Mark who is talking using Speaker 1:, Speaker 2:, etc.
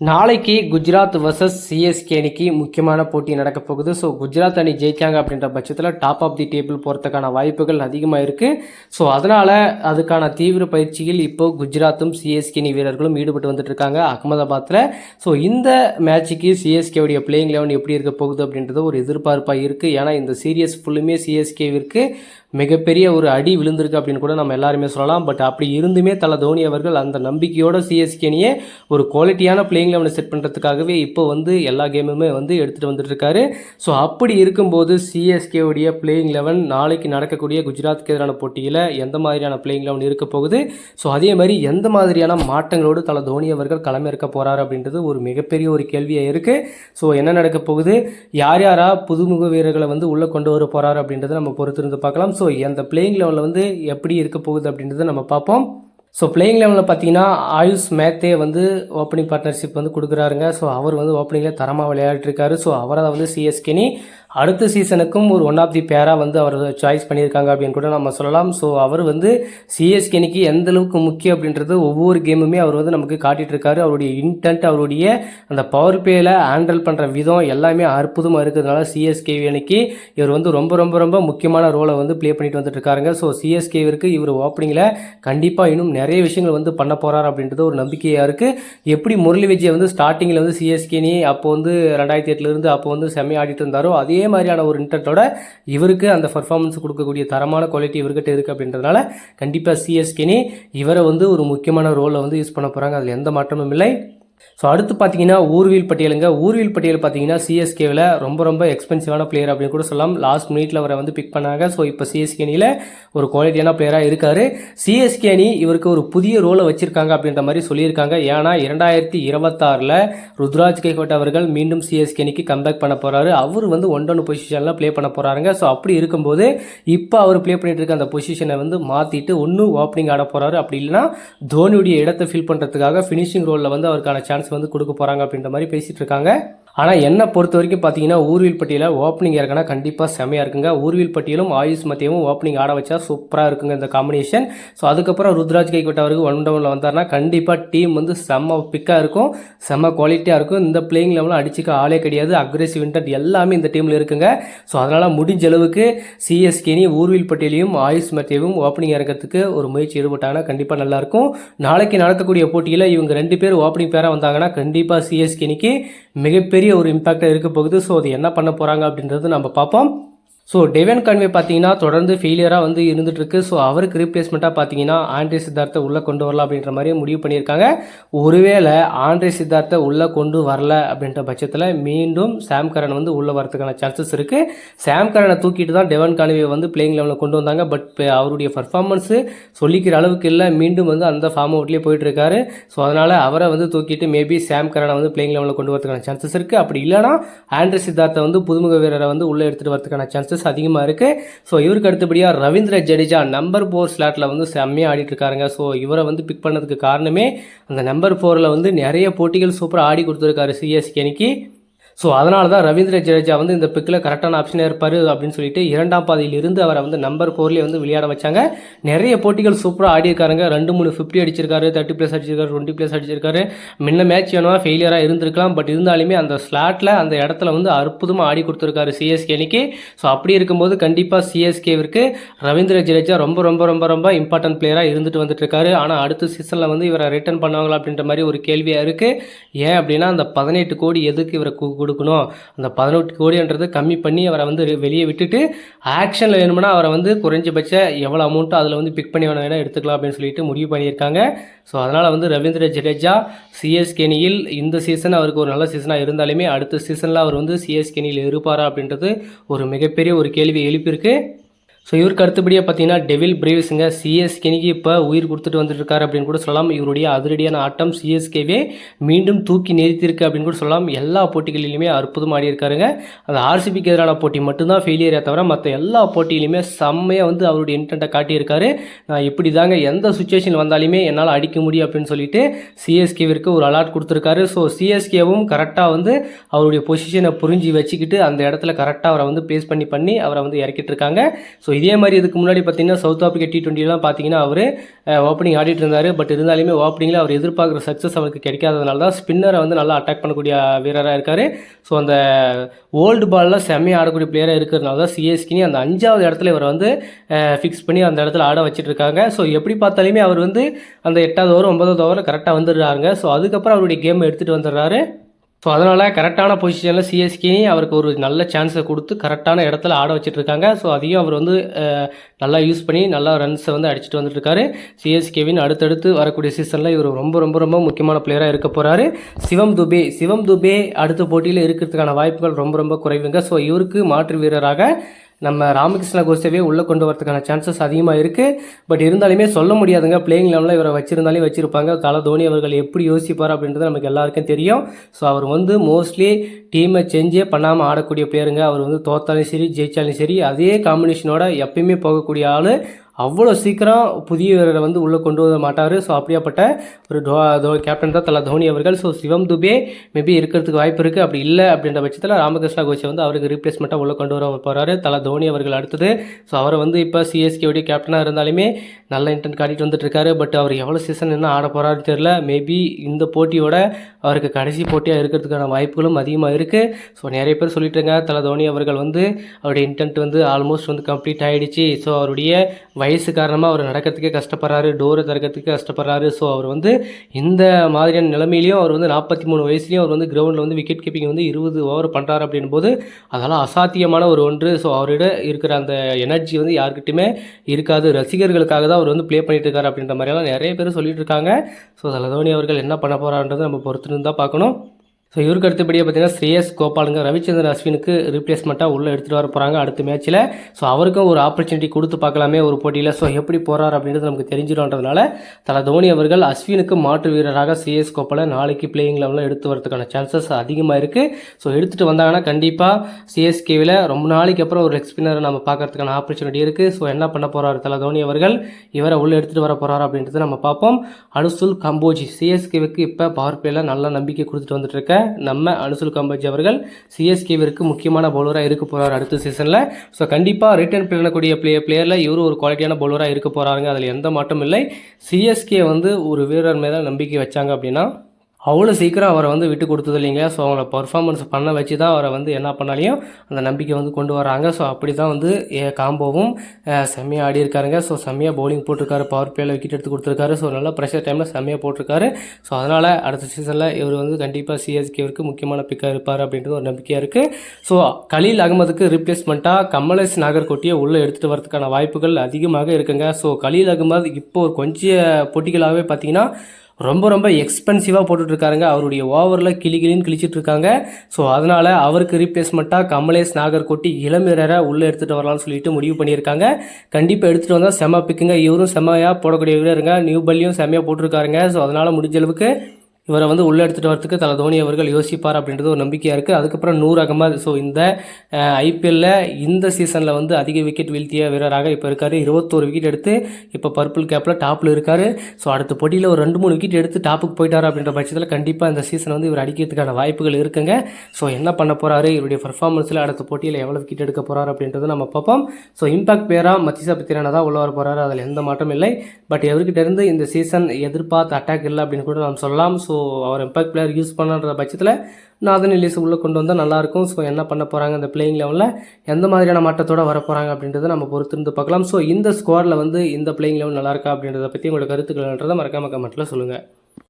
Speaker 1: நாளைக்கு Gujarat versus CSK அணிக்கு முக்கியமான போட்டி நடக்க போகுது. ஸோ குஜராத் அணி ஜெயிச்சாங்க அப்படின்ற பட்சத்தில் டாப் ஆஃப் தி டேபிள் போகிறதுக்கான வாய்ப்புகள் அதிகமாக இருக்குது ஸோ அதனால் அதுக்கான தீவிர பயிற்சியில் இப்போ குஜராத்தும் சிஎஸ்கே அணி வீரர்களும் ஈடுபட்டு வந்துட்டு இருக்காங்க அகமதாபாத்தில் ஸோ இந்த மேட்சுக்கு சிஎஸ்கேவுடைய பிளேயிங் லெவன் எப்படி இருக்க போகுது அப்படின்றது ஒரு எதிர்பார்ப்பாக இருக்குது ஏன்னா இந்த சீரியஸ் ஃபுல்லுமே சிஎஸ்கேவிற்கு மிகப்பெரிய ஒரு அடி விழுந்திருக்கு அப்படின்னு கூட நம்ம எல்லாருமே சொல்லலாம். பட் அப்படி இருந்துமே தலை தோனி அவர்கள் அந்த நம்பிக்கையோட சிஎஸ்கேனியே ஒரு குவாலிட்டியான பிளேயிங் லெவனை செட் பண்ணுறதுக்காகவே இப்போ வந்து எல்லா கேமுமே வந்து எடுத்துகிட்டு வந்துட்டு இருக்காரு ஸோ அப்படி இருக்கும்போது சிஎஸ்கேவுடைய பிளேயிங் லெவன் நாளைக்கு நடக்கக்கூடிய குஜராத்துக்கு எதிரான போட்டியில் எந்த மாதிரியான பிளேயிங் லெவன் இருக்க போகுது? ஸோ அதே மாதிரி எந்த மாதிரியான மாற்றங்களோடு தலை தோனி அவர்கள் களம் இருக்க போகிறார் அப்படின்றது ஒரு மிகப்பெரிய ஒரு கேள்வியாக இருக்குது ஸோ என்ன நடக்க போகுது? யார் யாரா புதுமுக வீரர்களை வந்து உள்ளே கொண்டு வர போகிறார் அப்படின்றத நம்ம பொறுத்திருந்து பார்க்கலாம். ஸோ ஸோ அந்த பிளேயிங் லெவலில் வந்து எப்படி இருக்க போகுது அப்படின்றத நம்ம பார்ப்போம். ஸோ பிளேயிங் லெவலில் பார்த்தீங்கன்னா ஆயுஷ் மேத்தே வந்து ஓப்பனிங் பார்ட்னர்ஷிப் வந்து கொடுக்குறாருங்க. ஸோ அவர் வந்து ஓப்பனிங்கில் தரமாக விளையாடிட்டுருக்காரு ஸோ அவரை வந்து சிஎஸ்கேனி அடுத்த சீசனுக்கும் ஒரு ஒன் ஆஃப் தி பேராக வந்து அவர் சாய்ஸ் பண்ணியிருக்காங்க அப்படின்னு கூட நம்ம சொல்லலாம். ஸோ அவர் வந்து சிஎஸ்கேனிக்கு எந்த அளவுக்கு முக்கியம் அப்படின்றது ஒவ்வொரு கேமுமே அவர் வந்து நமக்கு காட்டிட்டு இருக்காரு. அவருடைய இன்டென்ட் அவருடைய அந்த பவர் பிளேயில் ஹேண்டில் பண்ணுற விதம் எல்லாமே அற்புதமாக இருக்கிறதுனால சிஎஸ்கே அணிக்கு இவர் வந்து ரொம்ப ரொம்ப ரொம்ப முக்கியமான ரோலை வந்து ப்ளே பண்ணிட்டு வந்துட்டு இருக்காருங்க. ஸோ சிஎஸ்கேவிற்கு இவர் ஓப்பனிங்கில் கண்டிப்பாக இன்னும் நிறைய விஷயங்கள் வந்து பண்ண போகிறார் அப்படின்றது ஒரு நம்பிக்கையாக இருக்குது எப்படி முரளி விஜய் வந்து ஸ்டார்டிங்கில் வந்து சிஎஸ்கேனி அப்போ வந்து ரெண்டாயிரத்தி எட்டுலேருந்து அப்போ வந்து செம்மையாடிட்டு இருந்தாரோ அதே மாதிரியான ஒரு இன்டென்ட்டோட இவருக்கு அந்த பர்ஃபார்மன்ஸ் கொடுக்கக்கூடிய தரமான குவாலிட்டி இவர்கிட்ட இருக்குது அப்படின்றதுனால கண்டிப்பாக சிஎஸ்கேனி இவரை வந்து ஒரு முக்கியமான ரோலை வந்து யூஸ் பண்ண போகிறாங்க அதில் எந்த மாற்றமும் இல்லை. ஸோ அடுத்து பார்த்தீங்கன்னா ஊர்வீல் பட்டியலுங்க. ஊர்வீல் பட்டியல் பார்த்தீங்கன்னா சிஎஸ்கேவில் ரொம்ப ரொம்ப எக்ஸ்பென்சிவான பிளேயர் அப்படின்னு கூட சொல்லலாம். லாஸ்ட் மினிட்ல அவரை வந்து பிக் பண்ணாங்க. ஸோ இப்போ சிஎஸ்கே அணியில் ஒரு குவாலிட்டியான பிளேயராக இருக்காரு. சிஎஸ்கே அணி இவருக்கு ஒரு புதிய ரோலை வச்சிருக்காங்க அப்படின்ற மாதிரி சொல்லியிருக்காங்க. ஏன்னா இரண்டாயிரத்தி இருபத்தாறில் ருத்ராஜ் கைகோட் அவர்கள் மீண்டும் சிஎஸ்கே அணிக்கு கம்பேக் பண்ண போகிறாரு அவர் வந்து ஒன் டவுன் பொசிஷனில் ப்ளே பண்ண போகிறாருங்க ஸோ அப்படி இருக்கும்போது இப்போ அவர் ப்ளே பண்ணிட்டு இருக்க அந்த பொசிஷனை வந்து மாற்றிட்டு ஒன்று ஓப்பனிங் ஆட போகிறாரு அப்படி இல்லைன்னா தோனியுடைய இடத்தை ஃபில் பண்ணுறதுக்காக ஃபினிஷிங் ரோலில் வந்து அவருக்கான சான்ஸ் வந்து கொடுக்க போகிறாங்க அப்படின்ற மாதிரி பேசிகிட்டு இருக்காங்க. ஆனால் என்னை பொறுத்த வரைக்கும் பார்த்தீங்கன்னா ஊர்வில் பட்டியலில் ஓப்பனிங் இறக்கினா கண்டிப்பாக செமையாக இருக்குங்க. ஊர்வில் பட்டியலும் ஆயுஷ் மத்தியமும் ஓப்பனிங் ஆட வச்சா சூப்பராக இருக்குங்க இந்த காம்பினேஷன் ஸோ அதுக்கப்புறம் ருத்ராஜ் கைக்கோட்ட அவருக்கு ஒன் டவுனில் வந்தார்னா கண்டிப்பாக டீம் வந்து செம்ம பிக்காக இருக்கும் செம்ம குவாலிட்டியாக இருக்கும். இந்த பிளேயிங் லெவலில் அடிச்சுக்க ஆளே கிடையாது. அக்ரெசிவ் இன்டென்ட் எல்லாமே இந்த டீமில் இருக்குங்க. ஸோ அதனால் முடிஞ்ச அளவுக்கு சிஎஸ்கேனி ஊர்வில் பட்டியலையும் ஆயுஷ் மத்தியவும் ஓப்பனிங் இறக்கிறதுக்கு ஒரு முயற்சி ஈடுபட்டாங்கன்னா கண்டிப்பாக நல்லாயிருக்கும் நாளைக்கு நடக்கக்கூடிய போட்டியில் இவங்க ரெண்டு பேர் ஓப்பனிங் பேராக வந்தாங்கன்னா கண்டிப்பாக சிஎஸ்கேனிக்கு மிகப்பெரிய ஒரு இம்பேக்டாக இருக்க போகுது. ஸோ அது என்ன பண்ண போகிறாங்க அப்படின்றது நம்ம பார்ப்போம். ஸோ டெவன் கன்வே பார்த்தீங்கன்னா தொடர்ந்து ஃபெயிலியராக வந்து இருந்துகிட்ருக்கு ஸோ அவருக்கு ரீப்ளேஸ்மெண்ட்டாக பார்த்தீங்கன்னா ஆண்ட்ரே சித்தார்த்தை உள்ளே கொண்டு வரலாம் அப்படின்ற மாதிரி முடிவு பண்ணியிருக்காங்க. ஒருவேளை ஆண்ட்ரே சித்தார்த்தை உள்ளே கொண்டு வரல அப்படின்ற பட்சத்தில் மீண்டும் சாம் கரன் வந்து உள்ளே வரதுக்கான சான்சஸ் இருக்குது சாம் கரனை தூக்கிட்டு தான் டெவன் கன்வே வந்து பிளேயிங் லெவலில் கொண்டு வந்தாங்க. பட் அவருடைய பர்ஃபார்மன்ஸு சொல்லிக்கிற அளவுக்கு இல்லை. மீண்டும் வந்து அந்த ஃபார்ம் அவுட்லேயே போயிட்டுருக்காரு ஸோ அதனால் அவரை வந்து தூக்கிட்டு மேபி சாம் கரனை வந்து பிளேயிங் லெவலில் கொண்டு வரதுக்கான சான்சஸ் இருக்குது அப்படி இல்லைனா ஆண்ட்ரே சித்தார்த்தை வந்து புதுமுக வீரரை வந்து உள்ளே எடுத்துகிட்டு வரதுக்கான சான்சஸ் சான்சஸ் அதிகமாக இருக்குது ஸோ இவருக்கு அடுத்தபடியாக ரவீந்திர ஜடேஜா நம்பர் ஃபோர் ஸ்லாட்டில் வந்து செம்மையாக ஆடிட்டு இருக்காருங்க ஸோ இவரை வந்து பிக் பண்ணதுக்கு காரணமே அந்த நம்பர் ஃபோரில் வந்து நிறைய போட்டிகள் சூப்பராக ஆடி கொடுத்துருக்காரு சிஎஸ்கேனிக்கு ஸோ அதனால தான் ரவீந்திர ஜடேஜா வந்து இந்த பிக்கில் கரெக்டான ஆப்ஷனாக இருப்பார் அப்படின்னு சொல்லிட்டு இரண்டாம் பாதையிலிருந்து அவரை வந்து நம்பர் ஃபோர்லேயே வந்து விளையாட வச்சாங்க. நிறைய போட்டிகள் சூப்பராக ஆடியிருக்காருங்க. ரெண்டு மூணு ஃபிஃப்டி அடிச்சிருக்காரு தேர்ட்டி ப்ளஸ் அடிச்சிருக்காரு டுவெண்ட்டி ப்ளஸ் அடிச்சிருக்காரு. முன்ன மேட்ச் வேணுமா ஃபெயிலியராக இருந்திருக்கலாம். பட் இருந்தாலுமே அந்த ஸ்லாட்டில் அந்த இடத்துல வந்து அற்புதமாக ஆடி கொடுத்துருக்காரு சிஎஸ்கே அன்னைக்கு. ஸோ அப்படி இருக்கும்போது கண்டிப்பாக சிஎஸ்கேவிற்கு ரவீந்திர ஜடேஜா ரொம்ப ரொம்ப ரொம்ப ரொம்ப இம்பார்ட்டன்ட் பிளேயராக இருந்துட்டு வந்துட்டுருக்காரு. ஆனால் அடுத்த சீசனில் வந்து இவரை ரிட்டர்ன் பண்ணுவாங்களா அப்படின்ற மாதிரி ஒரு கேள்வியாக இருக்குது ஏன் அப்படின்னா அந்த பதினெட்டு கோடி எதுக்கு இவரை கு- கொடுக்கணும். அந்த பதினெட்டு கோடின்றது கம்மி பண்ணி அவரை வந்து வெளியே விட்டுட்டு ஆக்ஷனில் வேணும்னா அவரை வந்து குறைஞ்சபட்ச எவ்வளோ அமௌண்ட்டோ அதில் வந்து பிக் பண்ணி வேணா எடுத்துக்கலாம் அப்படின்னு சொல்லிட்டு முடிவு பண்ணியிருக்காங்க. ஸோ அதனால் வந்து ரவீந்திர ஜடேஜா சிஎஸ்கேனியில் இந்த சீசன் அவருக்கு ஒரு நல்ல சீசனாக இருந்தாலுமே அடுத்த சீசனில் அவர் வந்து சிஎஸ்கேனியில் இருப்பாரா அப்படின்றது ஒரு மிகப்பெரிய ஒரு கேள்வி எழுப்பியிருக்கு. ஸோ இவருக்கு அடுத்தபடியாக பார்த்தீங்கன்னா டெவில் பிரேவ்ஸுங்க சிஎஸ்கேனிக்கு இப்போ உயிர் கொடுத்துட்டு வந்துட்டுருக்காரு அப்படின்னு கூட சொல்லலாம். இவருடைய அதிரடியான ஆட்டம் சிஎஸ்கேவே மீண்டும் தூக்கி நிறுத்தியிருக்கு அப்படின்னு கூட சொல்லலாம். எல்லா போட்டிகளிலுமே அற்புதம் ஆடி இருக்காருங்க அந்த ஆர்சிபிக்கு எதிரான போட்டி மட்டும்தான் ஃபெயிலியரே தவிர மற்ற எல்லா போட்டியிலுமே செம்மையாக வந்து அவருடைய இன்டென்ட்டை காட்டியிருக்காரு. நான் இப்படி தாங்க எந்த சுச்சுவேஷன் வந்தாலுமே என்னால் அடிக்க முடியும் அப்படின்னு சொல்லிட்டு சிஎஸ்கேவிற்கு ஒரு அலாட் கொடுத்துருக்காரு. ஸோ சிஎஸ்கேவும் கரெக்டாக வந்து அவருடைய பொசிஷனை புரிஞ்சு வச்சுக்கிட்டு அந்த இடத்துல கரெக்டாக அவரை வந்து பேஸ் பண்ணி பண்ணி அவரை வந்து இறக்கிட்டு இருக்காங்க ஸோ இதே மாதிரி இதுக்கு முன்னாடி பார்த்தீங்கன்னா சவுத் ஆப்பிரிக்கா டி டுவெண்ட்டிலாம் பார்த்தீங்கன்னா அவர் ஓப்பனிங் ஆடிட்டு இருந்தார். பட் இருந்தாலுமே ஓப்பனிங்கில் அவர் எதிர்பார்க்குற சக்ஸஸ் அவருக்கு கிடைக்காததுனால தான் ஸ்பின்னரை வந்து நல்லா அட்டாக் பண்ணக்கூடிய வீரராக இருக்கார். ஸோ அந்த ஓல்டு பாலில் செம்மையாக ஆடக்கூடிய பிளேயராக இருக்கிறதுனால தான் சிஎஸ்கினி அந்த அஞ்சாவது இடத்துல இவரை வந்து ஃபிக்ஸ் பண்ணி அந்த இடத்துல ஆட வச்சுட்டு இருக்காங்க. ஸோ எப்படி பார்த்தாலுமே அவர் வந்து அந்த எட்டாவது ஓவர் ஒன்பதாவது ஓவரில் கரெக்டாக வந்துடுறாங்க ஸோ அதுக்கப்புறம் அவருடைய கேமை எடுத்துகிட்டு வந்துடுறாரு. ஸோ அதனால் கரெக்டான பொசிஷனில் சிஎஸ்கே அவருக்கு ஒரு நல்ல சான்ஸை கொடுத்து கரெக்டான இடத்துல ஆட வச்சுட்ருக்காங்க இருக்காங்க ஸோ அதையும் அவர் வந்து நல்லா யூஸ் பண்ணி நல்லா ரன்ஸை வந்து அடிச்சுட்டு வந்துட்டுருக்காரு. சிஎஸ்கேவின் அடுத்தடுத்து வரக்கூடிய சீசனில் இவர் ரொம்ப ரொம்ப ரொம்ப முக்கியமான பிளேயராக இருக்க போகிறாரு சிவம் துபே சிவம் துபே அடுத்த போட்டியில் இருக்கிறதுக்கான வாய்ப்புகள் ரொம்ப ரொம்ப குறைவுங்க. ஸோ இவருக்கு மாற்று வீரராக நம்ம ராமகிருஷ்ண கோஷவே உள்ளே கொண்டு வரதுக்கான சான்சஸ் அதிகமாக இருக்குது பட் இருந்தாலுமே சொல்ல முடியாதுங்க. பிளேயிங் லெவலில் இவரை வச்சிருந்தாலே வச்சிருப்பாங்க. தலை தோனி அவர்கள் எப்படி யோசிப்பார் அப்படின்றது நமக்கு எல்லாருக்கும் தெரியும். ஸோ அவர் வந்து மோஸ்ட்லி டீமை சேஞ்சே பண்ணாமல் ஆடக்கூடிய பிளேயருங்க அவர் வந்து தோத்தாலும் சரி ஜெயிச்சாலும் சரி அதே காம்பினேஷனோட எப்பயுமே போகக்கூடிய ஆள் அவ்வளோ சீக்கிரம் புதிய வீரரை வந்து உள்ளே கொண்டு வர மாட்டார். ஸோ அப்படியாப்பட்ட ஒரு டோ கேப்டன் தான் தலா தோனி அவர்கள். ஸோ சிவம் துபே மேபி இருக்கிறதுக்கு வாய்ப்பு இருக்குது அப்படி இல்லை அப்படின்ற பட்சத்தில் ராமகிருஷ்ணா கோஷை வந்து அவருக்கு ரீப்ளேஸ்மெண்ட்டாக உள்ளே கொண்டு வர போகிறாரு தலா தோனி அவர்கள் அடுத்தது. ஸோ அவரை வந்து இப்போ சிஎஸ்கேவுடைய கேப்டனாக இருந்தாலுமே நல்ல இன்டென்ட் காட்டிட்டு வந்துட்டு இருக்காரு. பட் அவர் எவ்வளோ சீசன் என்ன ஆட போகிறாருன்னு தெரில மேபி இந்த போட்டியோட அவருக்கு கடைசி போட்டியாக இருக்கிறதுக்கான வாய்ப்புகளும் அதிகமாக இருக்குது ஸோ நிறைய பேர் சொல்லிட்டுருங்க தலா தோனி அவர்கள் வந்து அவருடைய இன்டென்ட் வந்து ஆல்மோஸ்ட் வந்து கம்ப்ளீட் ஆகிடுச்சு ஸோ அவருடைய வயசு காரணமாக அவர் நடக்கிறதுக்கே கஷ்டப்படுறாரு டோரை திறக்கிறதுக்கே கஷ்டப்படுறாரு. ஸோ அவர் வந்து இந்த மாதிரியான நிலைமையிலையும் அவர் வந்து நாற்பத்தி மூணு வயசுலேயும் அவர் வந்து கிரவுண்டில் வந்து விக்கெட் கீப்பிங் வந்து இருபது ஓவர் பண்ணுறாரு அப்படின் போது அதெல்லாம் அசாத்தியமான ஒரு ஒன்று. ஸோ அவரிட இருக்கிற அந்த எனர்ஜி வந்து யாருக்கிட்டையுமே இருக்காது. ரசிகர்களுக்காக தான் அவர் வந்து ப்ளே பண்ணிட்டு இருக்காரு அப்படின்ற மாதிரியெல்லாம் நிறைய பேர் சொல்லிட்டு இருக்காங்க. ஸோ தலதோனி அவர்கள் என்ன பண்ண போகிறான்றது நம்ம பொறுத்துன்னு தான் பார்க்கணும். ஸோ இவருக்கு அடுத்தபடியாக பார்த்தீங்கன்னா ஸ்ரேயஸ் கோபாலுங்க ரவிச்சந்திரன் அஸ்வினுக்கு ரீப்ளேஸ்மெண்ட்டாக உள்ளே எடுத்துகிட்டு வர போகிறாங்க அடுத்த மேட்ச்சில் ஸோ அவருக்கும் ஒரு ஆப்பர்ச்சுனிட்டி கொடுத்து பார்க்கலாமே ஒரு போட்டியில். ஸோ எப்படி போகிறார் அப்படின்றது நமக்கு தெரிஞ்சிடும்ன்றதுனால தலை தோனி அவர்கள் அஸ்வினுக்கு மாற்று வீரராக சிஎஸ் கோபாலை நாளைக்கு பிளேயிங் லெவலில் எடுத்து வரதுக்கான சான்சஸ் அதிகமாக இருக்குது ஸோ எடுத்துகிட்டு வந்தாங்கன்னா கண்டிப்பாக சிஎஸ்கேவில் ரொம்ப நாளைக்கு அப்புறம் ஒரு எக்ஸ்பின்னரை நம்ம பார்க்கறதுக்கான ஆப்பர்ச்சுனிட்டி இருக்குது ஸோ என்ன பண்ண போகிறார் தலை தோனி அவர்கள்? இவரை உள்ளே எடுத்துகிட்டு வர போகிறார் அப்படின்றத நம்ம பார்ப்போம். அனுசுல் கம்போஜி சிஎஸ்கேவுக்கு இப்போ பவர் பிளேயில் நல்ல நம்பிக்கை கொடுத்துட்டு வந்துட்டு இருக்க. நம்ம அனுசுல் கம்போஜி அவர்கள் சிஎஸ்கேவிற்கு முக்கியமான பவுலராக இருக்க போகிறார் அடுத்த சீசனில் ஸோ கண்டிப்பாக ரிட்டர்ன் பண்ணக்கூடிய பிளே பிளேயரில் இவரும் ஒரு குவாலிட்டியான பவுலராக இருக்க போகிறாருங்க அதில் எந்த மாற்றம் இல்லை. சிஎஸ்கே வந்து ஒரு வீரர் மேலே நம்பிக்கை வச்சாங்க அப்படின்னா அவ்வளோ சீக்கிரம் அவரை வந்து விட்டு கொடுத்தது இல்லைங்க ஸோ அவங்கள பர்ஃபார்மன்ஸ் பண்ண வச்சு தான் அவரை வந்து என்ன பண்ணாலையும் அந்த நம்பிக்கை வந்து கொண்டு வராங்க. ஸோ அப்படி தான் வந்து ஏ, காம்போவும் செம்மையாக ஆடி இருக்காருங்க ஸோ செம்மையாக பவுலிங் போட்டிருக்காரு பவர் பிளேயில் விக்கெட் எடுத்து கொடுத்துருக்காரு. ஸோ நல்லா ப்ரெஷர் டைமில் செம்மையாக போட்டிருக்காரு. ஸோ அதனால் அடுத்த சீசனில் இவர் வந்து கண்டிப்பாக சிஎஸ்கேவிற்கு முக்கியமான பிக்காக இருப்பார் அப்படின்றது ஒரு நம்பிக்கையாக இருக்குது ஸோ கலீல் அகமதுக்கு ரீப்ளேஸ்மெண்ட்டாக கமலேஷ் நாகர்கோட்டியை உள்ளே எடுத்துகிட்டு வரதுக்கான வாய்ப்புகள் அதிகமாக இருக்குங்க. ஸோ கலீல் அகமது இப்போ ஒரு கொஞ்சம் போட்டிகளாகவே பார்த்தீங்கன்னா ரொம்ப ரொம்ப எக்ஸ்பென்சிவாக போட்டுட்ருக்காருங்க. அவருடைய ஓவரில் கிளி கிளின்னு கிழிச்சிட்டு இருக்காங்க ஸோ அதனால் அவருக்கு ரீப்ளேஸ்மெண்ட்டாக கமலேஷ் நாகர்கோட்டி இளம் வீரரை உள்ளே எடுத்துகிட்டு வரலாம்னு சொல்லிட்டு முடிவு பண்ணியிருக்காங்க. கண்டிப்பாக எடுத்துகிட்டு வந்தால் செம பிக்குங்க இவரும் செம்மையாக போடக்கூடிய வீரருங்க. நியூ பல்லியும் செம்மையாக போட்டிருக்காருங்க. ஸோ அதனால் முடிஞ்ச அளவுக்கு இவரை வந்து உள்ளே எடுத்துகிட்டு வரத்துக்கு தலை தோனி அவர்கள் யோசிப்பார் அப்படின்றது ஒரு நம்பிக்கையாக இருக்குது அதுக்கப்புறம் நூறு அகமது ஸோ இந்த ஐபிஎல்லில் இந்த சீசனில் வந்து அதிக விக்கெட் வீழ்த்திய வீரராக இப்போ இருக்கார். இருபத்தோரு விக்கெட் எடுத்து இப்போ பர்பிள் கேப்பில் டாப்பில் இருக்கார். ஸோ அடுத்த போட்டியில் ஒரு ரெண்டு மூணு விக்கெட் எடுத்து டாப்புக்கு போயிட்டார் அப்படின்ற பட்சத்தில் கண்டிப்பாக இந்த சீசன் வந்து இவர் அடிக்கிறதுக்கான வாய்ப்புகள் இருக்குங்க. ஸோ என்ன பண்ண போகிறாரு இவருடைய பர்ஃபார்மன்ஸில் அடுத்த போட்டியில் எவ்வளோ விக்கெட் எடுக்க போகிறார் அப்படின்றத நம்ம பார்ப்போம். ஸோ இம்பாக்ட் பேராக மத்திசா பித்திரானா தான் உள்ள வர போகிறாரு அதில் எந்த மாற்றம் இல்லை. பட் இவர்கிட்ட இருந்து இந்த சீசன் எதிர்பார்த்த அட்டாக் இல்லை அப்படின்னு கூட நாம் சொல்லலாம். ஸோ ஸோ அவர் இம்பாக்ட் பிளேயர் யூஸ் பண்ணுற பட்சத்தில் நாதன் இலிஸ் உள்ளே கொண்டு வந்தால் நல்லாயிருக்கும் ஸோ என்ன பண்ண போகிறாங்க அந்த பிளேயிங் லெவலில் எந்த மாதிரியான மாற்றத்தோடு வர போகிறாங்க அப்படின்றத நம்ம பொறுத்திருந்து பார்க்கலாம். ஸோ இந்த ஸ்குவாடில் வந்து இந்த பிளேயிங் லெவல் நல்லா இருக்கா அப்படின்றத பற்றி உங்களோட கருத்துக்கள்ன்றதை மறக்காம கமெண்ட்டில் சொல்லுங்கள்